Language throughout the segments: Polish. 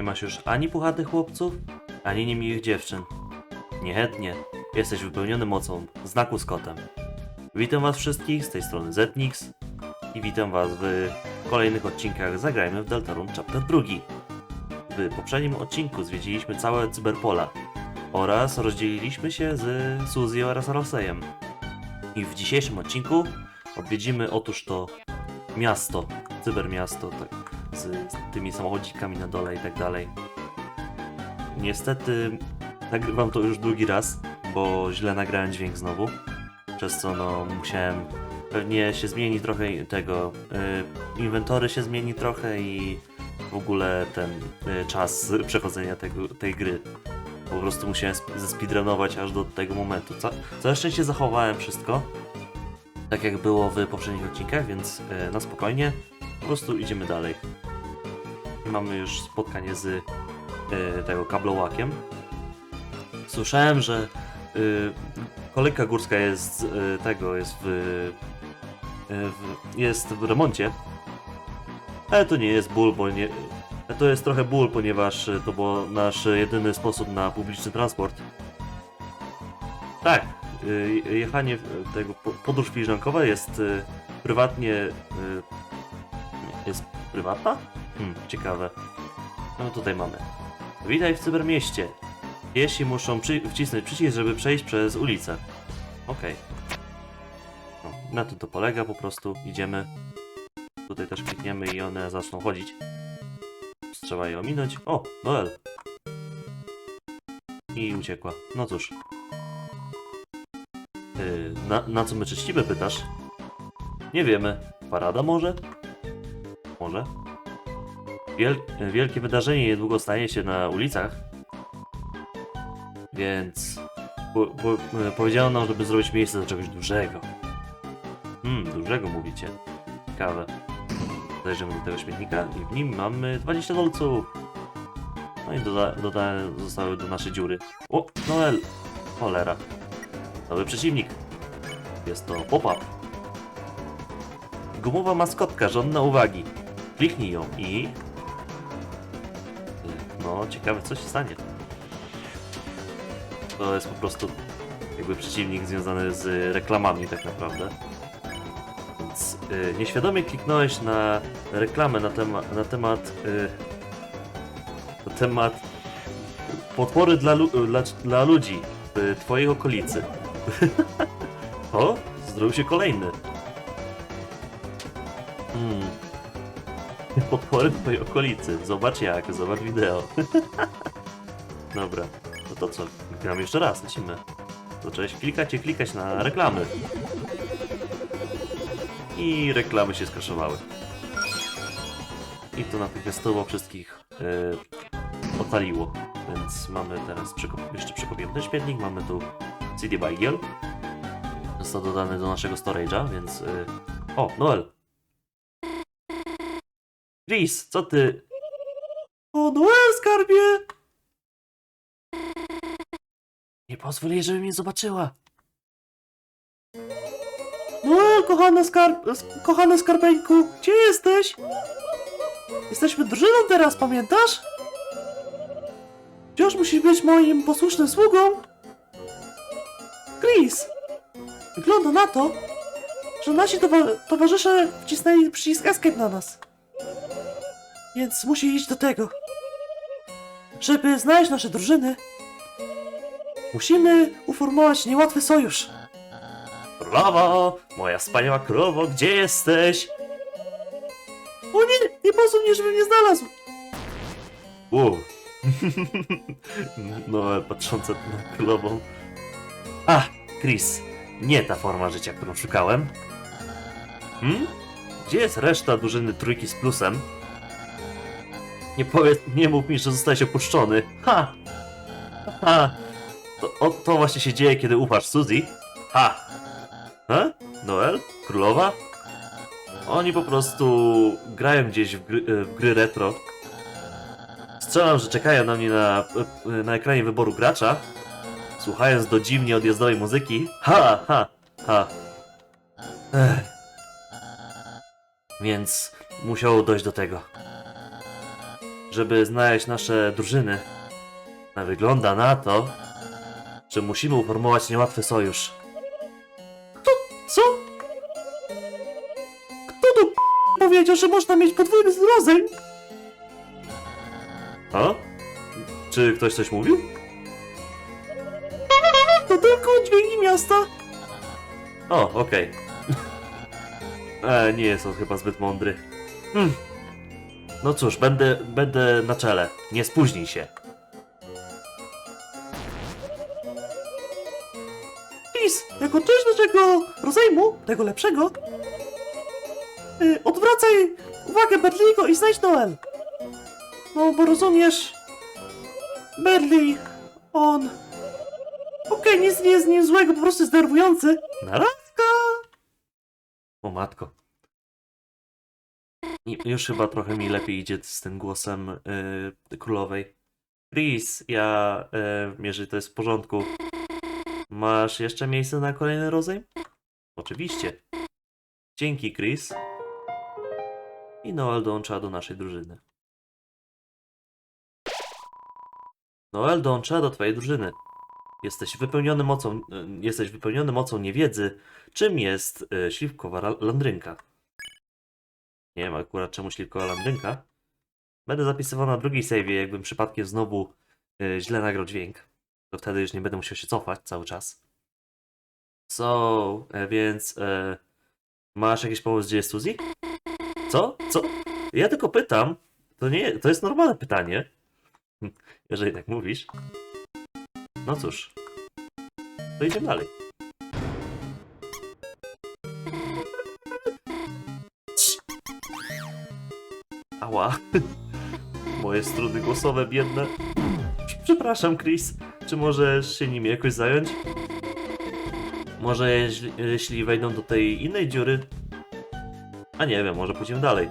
Nie masz już ani puchatych chłopców, ani niemiłych dziewczyn. Niechętnie. Jesteś wypełniony mocą znaku z kotem. Witam was wszystkich, z tej strony Zetnix i witam was w kolejnych odcinkach Zagrajmy w Deltarune Chapter 2. W poprzednim odcinku zwiedziliśmy całe Cyberpola oraz rozdzieliliśmy się z Suzy oraz Rosejem. I w dzisiejszym odcinku odwiedzimy otóż to miasto, cybermiasto, tak, z, tymi samochodzikami na dole i tak dalej. Niestety nagrywam to już drugi raz, bo źle nagrałem dźwięk znowu, przez co no musiałem, pewnie się zmieni trochę tego, y, inwentory się zmieni trochę i w ogóle ten y, czas przechodzenia tego, tej gry. Po prostu musiałem sp- zespeedrunować aż do tego momentu. Ca całe szczęście zachowałem wszystko, tak jak było w poprzednich odcinkach, więc y, na spokojnie. Po prostu idziemy dalej. Mamy już spotkanie z y, tego kablołakiem. Słyszałem, że y, kolejka górska jest y, tego, jest w, y, w, jest w remoncie. Ale to nie jest ból, bo nie. To jest trochę ból, ponieważ to był nasz jedyny sposób na publiczny transport. Tak, jechanie tego po- podróż filiżankowa jest prywatnie. Jest prywatna? Hmm, ciekawe. No tutaj mamy. Witaj w cybermieście. Jeśli muszą przy, wcisnąć przycisk, żeby przejść przez ulicę. Okej. No, na tym to polega po prostu. Idziemy. Tutaj też klikniemy i one zaczną chodzić. Trzeba je ominąć. O, Noel. I uciekła. No cóż. Yy, na, na co my czyścimy, pytasz? Nie wiemy. Parada może? Może? Wiel wielkie wydarzenie niedługo stanie się na ulicach. Więc po, e, powiedziano nam, żeby zrobić miejsce do czegoś dużego. Hmm, dużego mówicie. Ciekawe. Zajrzymy do tego śmietnika i w nim mamy 20 dolców. No i doda dodane zostały do naszej dziury. O, Noel! Cholera. Nowy przeciwnik. Jest to pop-up. Gumowa maskotka żądna uwagi. Kliknij ją i... No, ciekawe co się stanie. To jest po prostu jakby przeciwnik związany z reklamami tak naprawdę. Więc y, nieświadomie kliknąłeś na reklamę na, na temat y, na temat potwory dla, lu dla, dla ludzi w twojej okolicy. o, zrobił się kolejny. Twojej okolicy. Zobacz jak, zobacz wideo. Dobra, no to co? Gram jeszcze raz, lecimy. Zacząłeś klikać i klikać na reklamy. I reklamy się skraszowały. I to natychmiastowo wszystkich yy. Więc mamy teraz, jeszcze przekopiłem ten śmietnik, mamy tu CD Bygel. Został dodany do naszego storage'a, więc... Yy... O, Noel! Chris, co ty? O, Noel, skarbie! Nie pozwól jej, żeby mnie zobaczyła. Noel, kochana skarb... sk- kochany skarbeńku, gdzie jesteś? Jesteśmy drużyną teraz, pamiętasz? Wciąż musisz być moim posłusznym sługą. Chris, wygląda na to, że nasi towa- towarzysze wcisnęli przycisk escape na nas. Więc musi iść do tego. Żeby znaleźć nasze drużyny, musimy uformować niełatwy sojusz. Królowo, moja wspaniała królowo, gdzie jesteś? O nie, nie pozwól mnie, żebym nie znalazł. Wow. no, patrzące na królową. A, Chris, nie ta forma życia, którą szukałem. Hmm? Gdzie jest reszta drużyny trójki z plusem? Nie powiedz, nie mów mi, że zostałeś opuszczony. Ha! Ha! To, o, to właśnie się dzieje, kiedy ufasz Suzy. Ha! Ha? Noel? Królowa? Oni po prostu grają gdzieś w gry, w gry retro. Strzelam, że czekają na mnie na, na ekranie wyboru gracza. Słuchając do dziwnie odjazdowej muzyki. Ha, ha, ha. Ech. Więc musiało dojść do tego. Żeby znaleźć nasze drużyny. A wygląda na to, że musimy uformować niełatwy sojusz. Kto? Co? Kto tu powiedział, że można mieć podwójny rodzaj? A? Czy ktoś coś mówił? To tylko dźwięki miasta. O, okej. E, nie jest on chyba zbyt mądry. Hmm. No cóż, będę, będę na czele. Nie spóźnij się. Pis, jako część naszego rozejmu, tego lepszego, y, odwracaj uwagę Berliego i znajdź Noel. No, bo rozumiesz, Berli, on... Okej, nic nie jest nim złego, po prostu jest denerwujący. Narazka! O matko. Już chyba trochę mi lepiej idzie z tym głosem yy, królowej. Chris, ja, yy, jeżeli to jest w porządku, masz jeszcze miejsce na kolejny rozejm? Oczywiście. Dzięki, Chris. I Noel dołącza do naszej drużyny. Noel dołącza do twojej drużyny. Jesteś wypełniony mocą, y, jesteś wypełniony mocą niewiedzy, czym jest y, śliwkowa landrynka. Nie wiem akurat czemu śliwkowa landrynka. Będę zapisywał na drugiej save'ie, jakbym przypadkiem znowu y, źle nagrał dźwięk. To wtedy już nie będę musiał się cofać cały czas. So, e, więc e, masz jakiś pomysł, gdzie jest Suzy? Co? Co? Ja tylko pytam. To nie, to jest normalne pytanie. Jeżeli tak mówisz. No cóż. To idziemy dalej. Ała. Moje struny głosowe biedne. Przepraszam, Chris. Czy możesz się nimi jakoś zająć? Może jeśli, jeśli wejdą do tej innej dziury? A nie wiem, może pójdziemy dalej.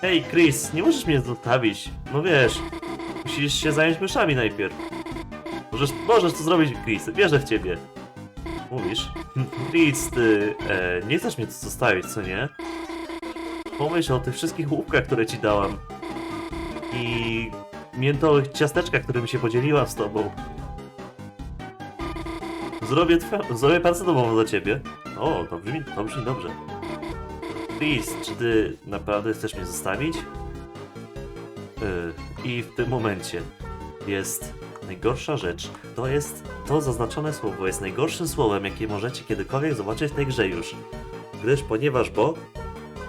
Hej, Chris, nie możesz mnie zostawić. No wiesz, musisz się zająć myszami najpierw. Możesz, możesz to zrobić, Chris. Wierzę w ciebie. Mówisz? Chris, ty e, nie chcesz mnie tu zostawić, co nie? Pomyśl o tych wszystkich łupkach, które ci dałam. I miętowych ciasteczkach, którymi się podzieliła z tobą. Zrobię, zrobię domową dla ciebie. O, to brzmi, to brzmi dobrze. Chris, czy ty naprawdę chcesz mnie zostawić? Yy, I w tym momencie jest najgorsza rzecz. To jest to zaznaczone słowo jest najgorszym słowem, jakie możecie kiedykolwiek zobaczyć w tej grze już. Gdyż ponieważ bo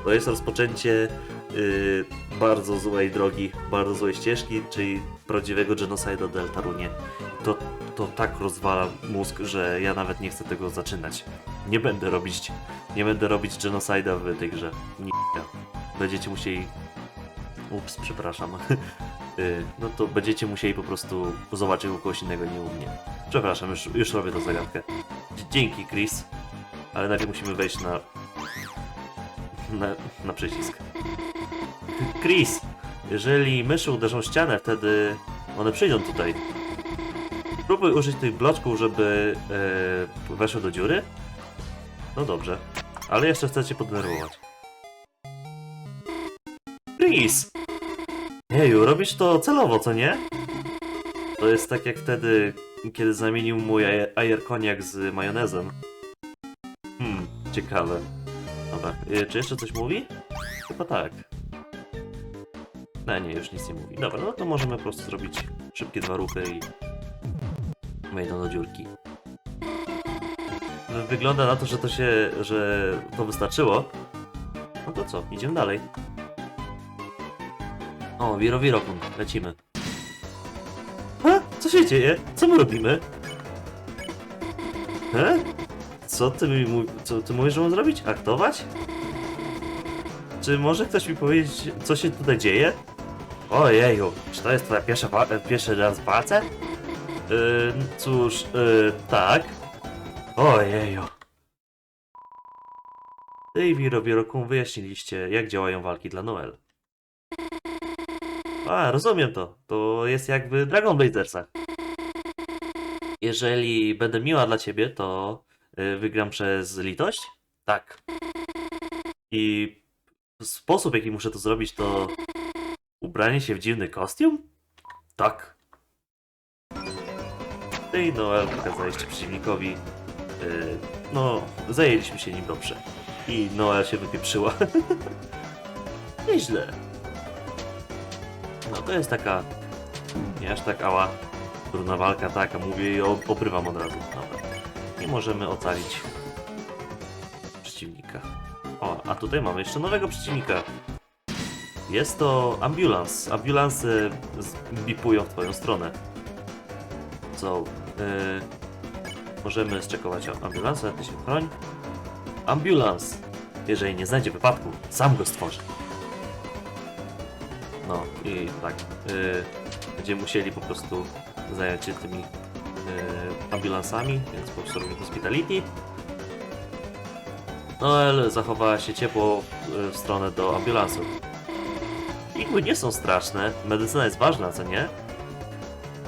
to jest rozpoczęcie yy, bardzo złej drogi, bardzo złej ścieżki, czyli prawdziwego genocide'a Deltarunie. To, to tak rozwala mózg, że ja nawet nie chcę tego zaczynać. Nie będę robić, nie będę robić genocide'a w tej grze. Nie. Będziecie musieli... Ups, przepraszam. Y, no to będziecie musieli po prostu zobaczyć u kogoś innego, nie u mnie. Przepraszam, już, już robię tą zagadkę. Dzięki, Chris. Ale najpierw musimy wejść na... na, na przycisk. Chris, jeżeli myszy uderzą ścianę, wtedy one przyjdą tutaj. Próbuj użyć tych bloczków, żeby e, weszły do dziury. No dobrze. Ale jeszcze chcę cię poddenerwować. Chris! Jeju, robisz to celowo, co nie? To jest tak jak wtedy, kiedy zamienił mój ajer- ajerkoniak z majonezem. Hmm, ciekawe. Dobra, e, czy jeszcze coś mówi? Chyba tak. No nie, już nic nie mówi. Dobra, no to możemy po prostu zrobić szybkie dwa ruchy i wejdą do dziurki. Wygląda na to, że to się, że to wystarczyło. No to co, idziemy dalej. O, Wiro Wirokun, lecimy. A? Co się dzieje? Co my robimy? He? Co ty mi co ty mówisz, że mam zrobić? Aktować? Czy może ktoś mi powiedzieć, co się tutaj dzieje? Ojeju, czy to jest twoja pierwsza pierwszy raz w walce? Yy, cóż, yy, tak. Ojeju. Ty i Wiro Wirokun wyjaśniliście, jak działają walki dla Noel. A, rozumiem to. To jest jakby Dragon Blazersach. Jeżeli będę miła dla ciebie, to wygram przez litość? Tak. I sposób, jaki muszę to zrobić, to Ubranie się w dziwny kostium? Tak. Ty i Noel pokazaliście przeciwnikowi. Yy, no, zajęliśmy się nim dobrze. I Noel się wypieprzyła. Nieźle. No to jest taka. Nie aż tak ała. Trudna walka, tak, a mówię i ob- obrywam od razu. Dobra. Nie możemy ocalić przeciwnika. O, a tutaj mamy jeszcze nowego przeciwnika. Jest to ambulans. Ambulansy bipują w twoją stronę. Co? Yy, możemy zczekować ambulansa, ty się chroń. Ambulans! Jeżeli nie znajdzie wypadku, sam go stworzy. No i tak. Yy, będziemy musieli po prostu zająć się tymi ambulansami, więc po prostu robimy hospitality. Noel zachowała się ciepło yy, w stronę do ambulansów. Igły nie są straszne, medycyna jest ważna, co nie?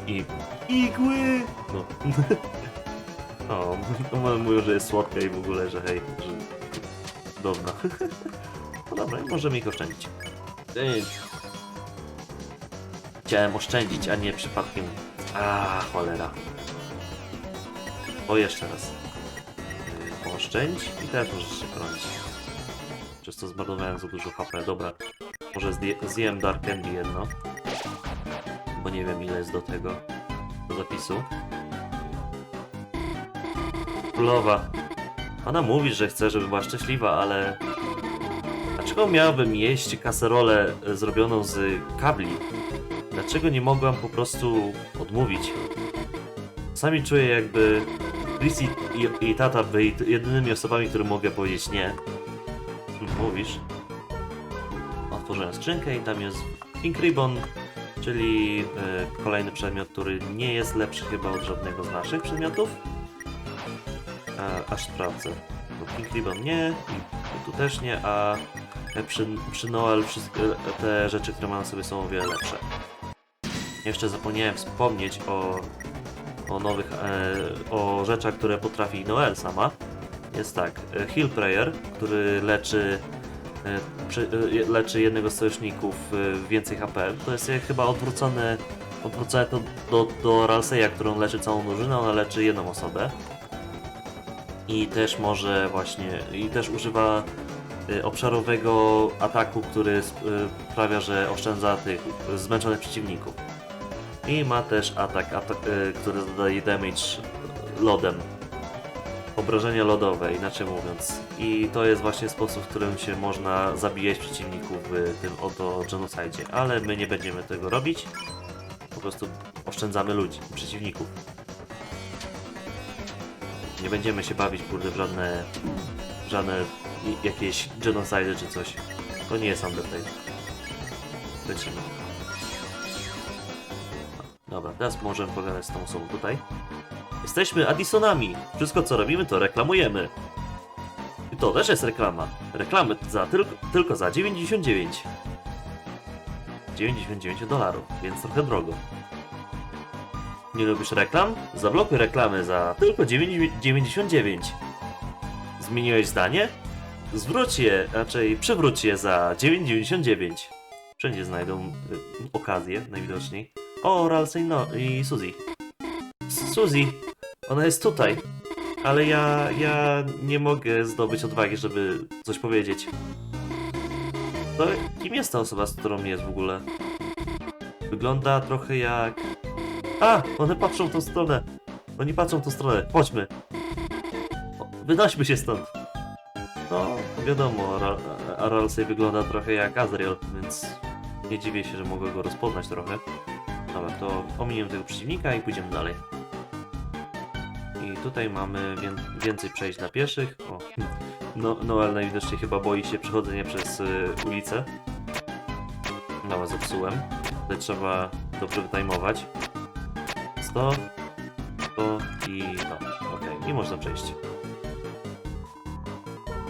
I... Igły! No. o, no, mówią, że jest słodka i w ogóle, że hej, że... Dobra. no dobra, możemy ich oszczędzić. Ej. Chciałem oszczędzić, a nie przypadkiem... A, cholera. O, jeszcze raz. Oszczędź i teraz możesz się chronić. Przez to zmarnowałem za dużo HP. Dobra, może zje- zjem Dark Candy jedno. Bo nie wiem ile jest do tego. Do zapisu. Królowa. Ona mówi, że chce, żeby była szczęśliwa, ale... Dlaczego miałabym jeść kaserolę zrobioną z kabli? Dlaczego nie mogłam po prostu odmówić? Czasami czuję jakby Chris i, i, tata byli jedynymi osobami, którym mogę powiedzieć nie. Mówisz? Otworzyłem skrzynkę i tam jest Pink Ribbon, czyli e, kolejny przedmiot, który nie jest lepszy chyba od żadnego z naszych przedmiotów. A, aż sprawdzę. Bo Pink Ribbon nie, tu też nie, a e, przy, przy Noel wszystkie te rzeczy, które mam sobie są o wiele lepsze. Jeszcze zapomniałem wspomnieć o, o nowych, e, o rzeczach, które potrafi Noel sama. Jest tak, e, Heal Prayer, który leczy e, e, leczy jednego z sojuszników więcej HP. To jest chyba odwrócone, odwrócone to do, do Ralseya, którą leczy całą drużynę, ona leczy jedną osobę. I też może właśnie, i też używa obszarowego ataku, który sp- sprawia, że oszczędza tych zmęczonych przeciwników. I ma też atak, atak e, który zadaje damage lodem obrażenia lodowe, inaczej mówiąc. I to jest właśnie sposób, w którym się można zabijać przeciwników w tym oto genocidzie. Ale my nie będziemy tego robić. Po prostu oszczędzamy ludzi, przeciwników. Nie będziemy się bawić, kurde, w żadne, żadne jakieś genocide czy coś. To nie jest Undertale. Lecimy. Dobra, teraz możemy pogadać z tą osobą tutaj. Jesteśmy Addisonami. Wszystko co robimy to reklamujemy. I to też jest reklama. Reklamy za tylko, tylko za 99. 99 dolarów, więc trochę drogo. Nie lubisz reklam? Zablokuj reklamy za tylko 9 99. Zmieniłeś zdanie? Zwróć je, raczej przywróć je za 9,99. Wszędzie znajdą y, okazję, najwidoczniej. O, Ralsei no i Suzy. Suzy, ona jest tutaj. Ale ja, ja nie mogę zdobyć odwagi, żeby coś powiedzieć. To kim jest ta osoba, z którą jest w ogóle? Wygląda trochę jak... A! One patrzą w tą stronę. Oni patrzą w tą stronę. Chodźmy. O, Wynośmy się stąd. No, wiadomo, Ra Ralsei wygląda trochę jak Azriel, więc nie dziwię się, że mogę go rozpoznać trochę. Dobra, to ominiemy tego przeciwnika i pójdziemy dalej. I tutaj mamy wię więcej przejść dla pieszych. O, no, Noel najwidoczniej chyba boi się przechodzenia przez y, ulicę. Dobra, zepsułem. Tutaj trzeba dobrze wytajmować. 100, 100 i no, okej, i można przejść.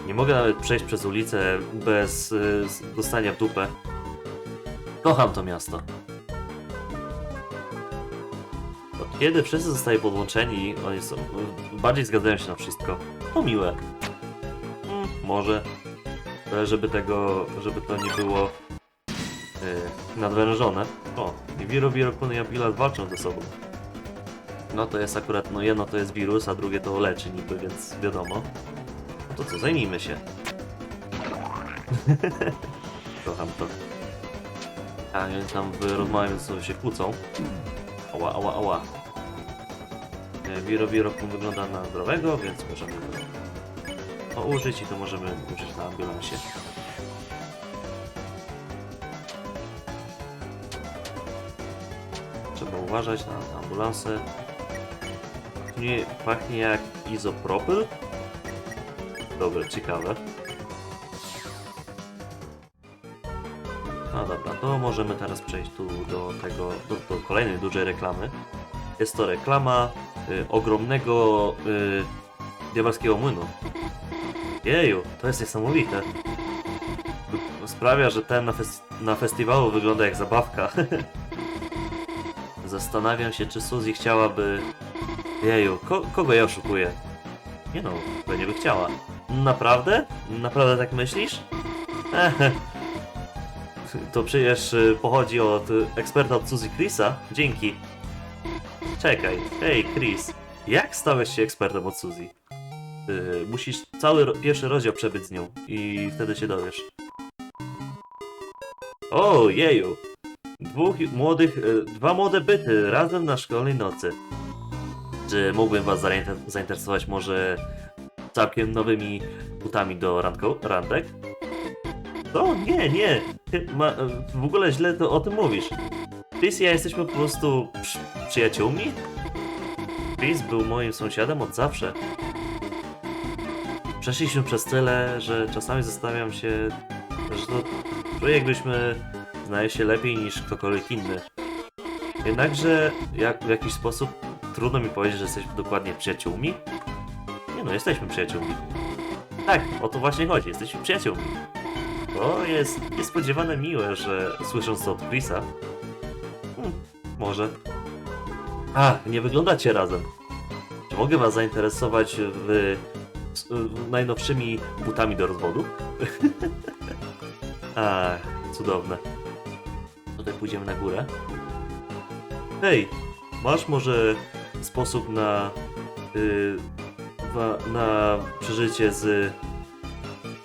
Nie mogę nawet przejść przez ulicę bez y, dostania w dupę. Kocham to miasto. Kiedy wszyscy zostali podłączeni, oni są, bardziej zgadzają się na wszystko. To miłe. Mm, może. Ale żeby tego, żeby to nie było yy, nadwężone. O, i Wiro, Wirokun i Abilat walczą ze sobą. No to jest akurat, no jedno to jest wirus, a drugie to leczy niby, więc wiadomo. No to co, zajmijmy się. Kocham to. A oni tam w sobą się kłócą. Ała, ała, ała. E, Wiro, Wirokun wygląda na zdrowego, więc możemy go użyć i to możemy użyć na ambulansie. Trzeba uważać na ambulanse. Nie pachnie jak izopropyl? Dobre, ciekawe. No dobra, to możemy teraz przejść tu do tego, do, do kolejnej dużej reklamy. Jest to reklama y, ogromnego y, diabelskiego młynu. Jeju, to jest niesamowite. Sprawia, że ten na, fes na festiwalu wygląda jak zabawka. Zastanawiam się, czy Suzy chciałaby... Jeju, ko kogo ja oszukuję? Nie no, pewnie by chciała. Naprawdę? Naprawdę tak myślisz? To przecież y, pochodzi od y, eksperta od Suzy Chrisa. Dzięki. Czekaj, hej Chris, jak stałeś się ekspertem od Suzy? Y, musisz cały ro- pierwszy rozdział przebyć z nią i wtedy się dowiesz. O, jeju! Dwóch młodych, y, dwa młode byty razem na szkolnej nocy. Czy mógłbym was zainter- zainteresować może całkiem nowymi butami do randko- randek? To nie, nie. Ty ma, w ogóle źle to o tym mówisz. Chris i ja jesteśmy po prostu przy, przyjaciółmi? Chris był moim sąsiadem od zawsze. Przeszliśmy przez tyle, że czasami zastanawiam się, że to czuję jakbyśmy znali się lepiej niż ktokolwiek inny. Jednakże jak, w jakiś sposób trudno mi powiedzieć, że jesteśmy dokładnie przyjaciółmi. Nie no, jesteśmy przyjaciółmi. Tak, o to właśnie chodzi, jesteśmy przyjaciółmi. To jest niespodziewane miłe, że słysząc to od Chrisa. Może. A, nie wyglądacie razem. Czy mogę was zainteresować w, w najnowszymi butami do rozwodu? Ach, cudowne. Tutaj pójdziemy na górę. Hej, masz może sposób na y, wa- na przeżycie z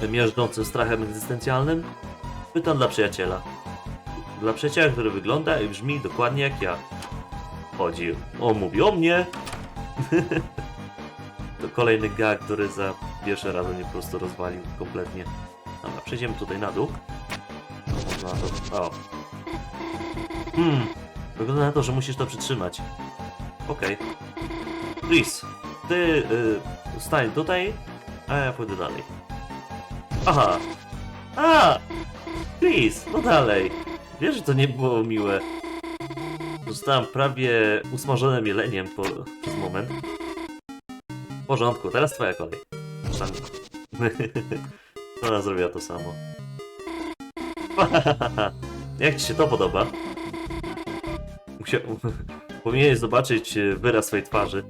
miażdżącym strachem egzystencjalnym? Pytam dla przyjaciela. Dla przyjaciela, który wygląda i brzmi dokładnie jak ja. Chodzi, on mówi o mnie. to kolejny gag, który za pierwszy raz mnie po prostu rozwalił kompletnie. Dobra, przejdziemy tutaj na dół. Można to... O. Hmm, wygląda na to, że musisz to przytrzymać. Okej. Chris, ty y, stań tutaj, a ja pójdę dalej. Aha! A! Chris, no dalej. Wiesz, że to nie było miłe. Zostałem prawie usmażonym jeleniem po, przez moment. W porządku, teraz twoja kolej. Szan... Ona zrobiła to samo. Jak ci się to podoba? Musia... Powinieneś zobaczyć e, wyraz swojej twarzy.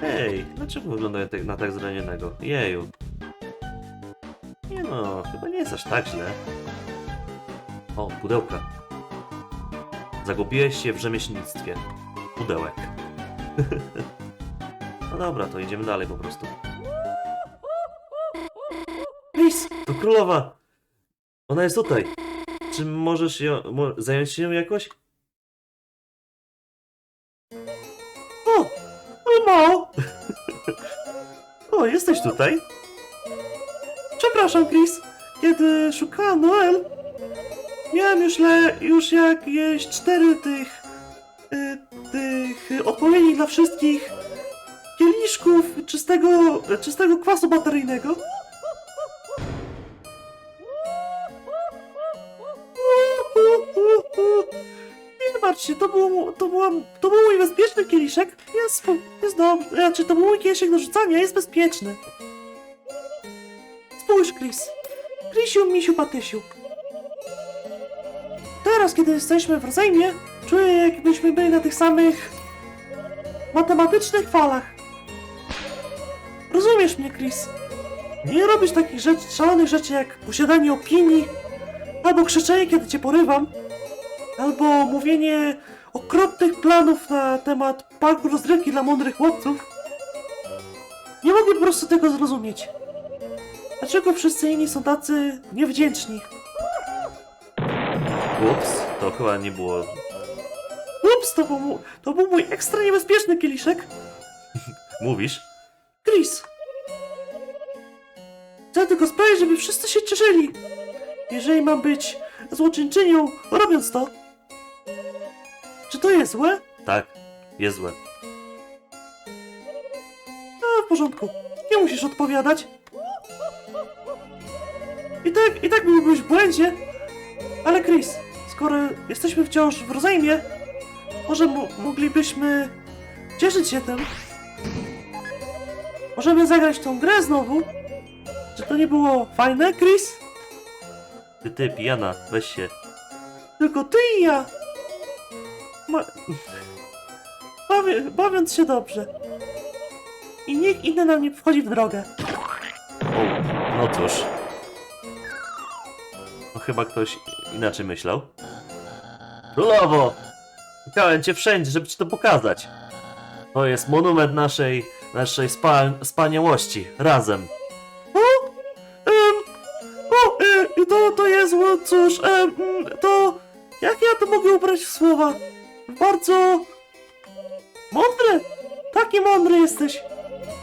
Hej, dlaczego wyglądają tak- na tak zranionego? Jeju. Nie no, chyba nie jest aż tak źle. O, pudełka. Zagubiłeś się w rzemieślnictwie. Pudełek. no dobra, to idziemy dalej po prostu. Lis, to królowa! Ona jest tutaj. Czy możesz ją, mo, zająć się nią jakoś? O! Elmo! o, jesteś tutaj? Przepraszam, Chris. Kiedy szukałam Noel, miałem już, le, już jak jeść cztery tych, y, tych odpowiednich dla wszystkich kieliszków czystego, czystego kwasu bateryjnego. Nie martw to, było, to, była, to był mój bezpieczny kieliszek. Jest, jest dobrze. Znaczy, to był mój kieliszek do rzucania, jest bezpieczny. Spójrz, Chris. Chrisiu, misiu, patysiu. Teraz, kiedy jesteśmy w rozejmie, czuję, jakbyśmy byli na tych samych matematycznych falach. Rozumiesz mnie, Chris? Nie robisz takich rzeczy, szalonych rzeczy jak posiadanie opinii, albo krzyczenie, kiedy cię porywam, albo mówienie okropnych planów na temat parku rozrywki dla mądrych chłopców. Nie mogę po prostu tego zrozumieć. Dlaczego wszyscy inni są tacy niewdzięczni? Ups, to chyba nie było... Ups, to był, to był mój ekstra niebezpieczny kieliszek. Mówisz? Chris! Chcę tylko sprawić, żeby wszyscy się cieszyli. Jeżeli mam być złoczyńczynią, robiąc to. Czy to jest złe? Tak, jest złe. No, w porządku. Nie musisz odpowiadać. I tak, i tak byłbyś w błędzie. Ale Chris, skoro jesteśmy wciąż w rozejmie, może mo- moglibyśmy cieszyć się tym. Możemy zagrać tą grę znowu. Czy to nie było fajne, Chris? Ty, ty, pijana, weź się. Tylko ty i ja. Ma... Bawię, bawiąc się dobrze. I nikt inny nam nie wchodzi w drogę. O, no cóż. Chyba ktoś inaczej myślał. Królowo! Szukałem cię wszędzie, żeby ci to pokazać. To jest monument naszej, naszej spa, wspaniałości. Razem. O! Em, o, e, to, to jest, cóż, em, to... Jak ja to mogę ubrać w słowa? Bardzo... Mądry! Taki mądry jesteś!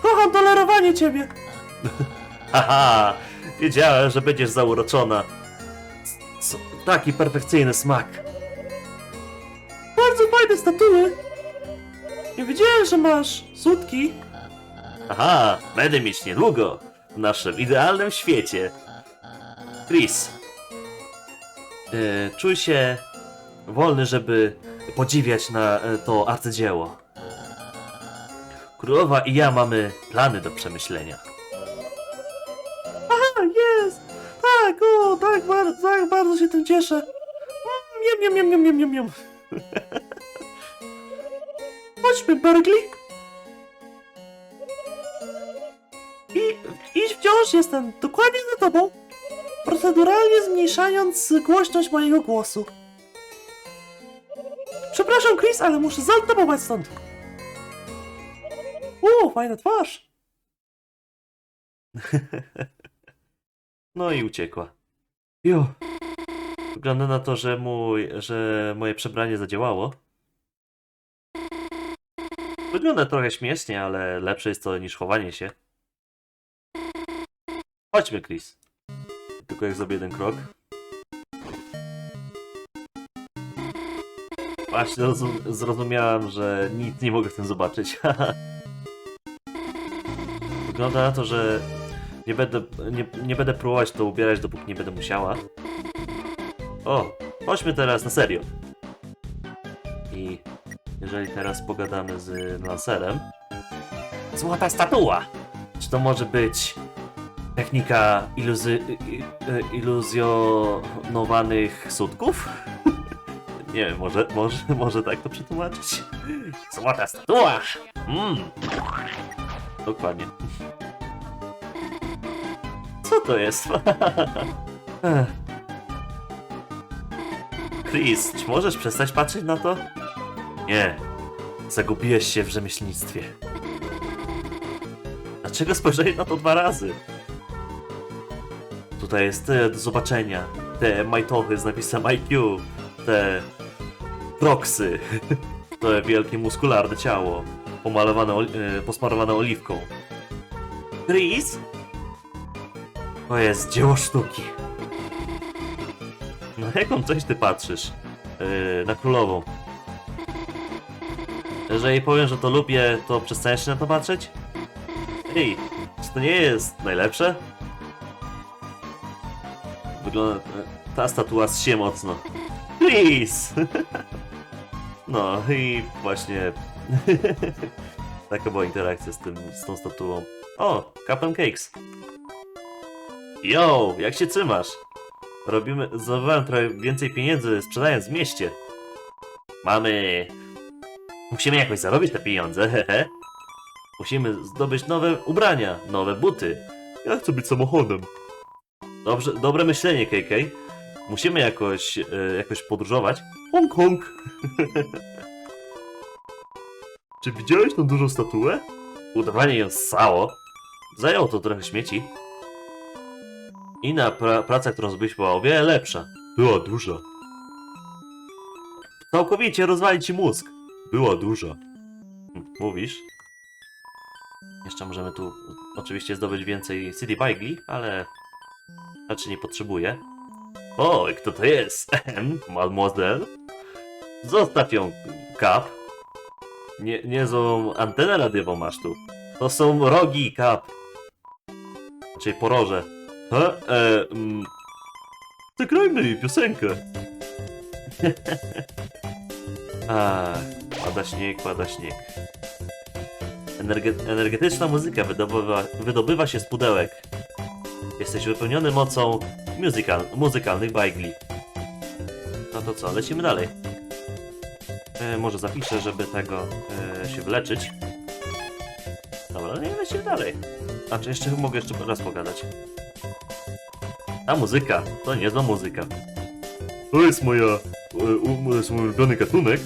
Kocham tolerowanie ciebie! Haha! Wiedziałem, że będziesz zauroczona. C- taki perfekcyjny smak. Bardzo fajne statuły! Nie wiedziałem, że masz sutki. Aha, będę mieć niedługo. W naszym idealnym świecie. Chris. e, czuj się wolny, żeby podziwiać na e, to arcydzieło. Królowa i ja mamy plany do przemyślenia. Tak, bardzo, tak, bardzo się tym cieszę. Mm, jem, jem, jem, jem, jem, jem. Chodźmy, Berkeley. I, I wciąż jestem dokładnie za tobą, proceduralnie zmniejszając głośność mojego głosu. Przepraszam, Chris, ale muszę zaltopować stąd. O, fajna twarz. no i uciekła. Jo. Wygląda na to, że mój, że moje przebranie zadziałało. Wygląda trochę śmiesznie, ale lepsze jest to niż chowanie się. Chodźmy, Chris. Tylko jak zrobię jeden krok. Właśnie zrozum- zrozumiałem, że nic nie mogę w tym zobaczyć. Wygląda na to, że nie będę, nie, nie będę próbować to ubierać, dopóki nie będę musiała. O, chodźmy teraz na serio. I jeżeli teraz pogadamy z Lancerem. Złota statua! Czy to może być technika iluzy, i- i- iluzjonowanych sutków? Nie wiem, może, może, może tak to przetłumaczyć? Złota statua! Mm. Dokładnie. Co to jest? Chris, czy możesz przestać patrzeć na to? Nie. Zagubiłeś się w rzemieślnictwie. Dlaczego spojrzeli na to dwa razy? Tutaj jest e, do zobaczenia. Te majtochy z napisem IQ. Te proksy. To wielkie muskularne ciało. Pomalowane, oli- e, posmarowane oliwką. Chris? To jest dzieło sztuki. Na jaką coś ty patrzysz? Yy, na królową. Jeżeli powiem, że to lubię, to przestaniesz się na to patrzeć? Ej, czy to nie jest najlepsze? Wygląda... Ta statua się mocno. Please! No i właśnie... Taka była interakcja z, tym, z tą statuą. O, Captain Cakes. Yo, jak się trzymasz? Robimy, zdobywałem trochę więcej pieniędzy sprzedając w mieście. Mamy... Musimy jakoś zarobić te pieniądze, hehe. Musimy zdobyć nowe ubrania, nowe buty. Ja chcę być samochodem. Dobrze, dobre myślenie, KK. Musimy jakoś, e, jakoś podróżować. Hong Kong! Czy widziałeś tą dużą statuę? Udawanie ją ssało. Zajęło to trochę śmieci. Inna pra praca, którą zrobiliśmy, była o wiele lepsza. Była duża. Całkowicie rozwali ci mózg. Była duża. Hm, Mówisz? Jeszcze możemy tu oczywiście zdobyć więcej City Bigli, ale raczej nie potrzebuję. O, kto to jest? Mademoiselle? Zostaw ją, Kap. Nie, niezłą antenę radiową masz tu. To są rogi, Kap. Czyli poroże. Ha? E, mm. Zagrajmy piosenkę. A, pada śnieg, pada śnieg. Energe energetyczna muzyka wydobywa, wydobywa się z pudełek. Jesteś wypełniony mocą musical, muzykalnych bajgli. No to co, lecimy dalej. E, może zapiszę, żeby tego e, się wyleczyć. Dobra, no i lecimy dalej. A czy jeszcze mogę jeszcze raz pogadać? A muzyka, to niezła muzyka. To jest moja, to jest mój ulubiony gatunek.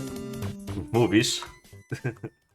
Mówisz?